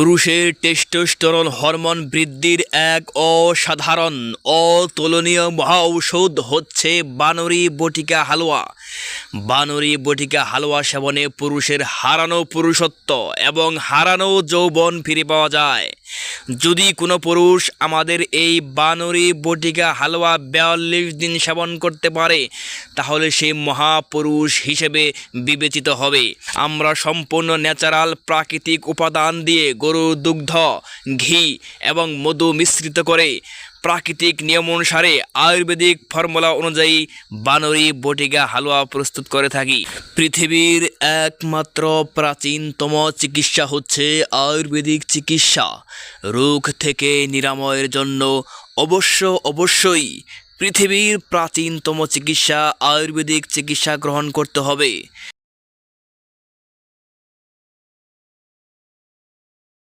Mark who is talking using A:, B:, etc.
A: পুরুষের testosterone hormone বৃদ্ধির এক অসাধারণ, অতুলনীয় মহাঔষধ হচ্ছে বানরি বটিকা হালুয়া। বানরি বটিকা হালুয়া সেবনে পুরুষের হারানো পুরুষত্ব এবং হারানো যৌবন ফিরে পাওয়া যায়। যদি কোনো পুরুষ আমাদের এই বানরি বটিকা হালুয়া বিয়াল্লিশ দিন সেবন করতে পারে, তাহলে সে মহাপুরুষ হিসেবে বিবেচিত হবে। আমরা সম্পূর্ণ ন্যাচারাল প্রাকৃতিক উপাদান দিয়ে গরুর দুগ্ধ, ঘি এবং মধু মিশ্রিত করে প্রাকৃতিক নিয়ম অনুসারে আয়ুর্বেদিক ফর্মুলা অনুযায়ী বানরি, বটিকা, হালুয়া প্রস্তুত করে থাকি। পৃথিবীর একমাত্র প্রাচীনতম চিকিৎসা হচ্ছে আয়ুর্বেদিক চিকিৎসা। রোগ থেকে নিরাময়ের জন্য অবশ্য অবশ্যই পৃথিবীর প্রাচীনতম চিকিৎসা আয়ুর্বেদিক চিকিৎসা গ্রহণ করতে হবে।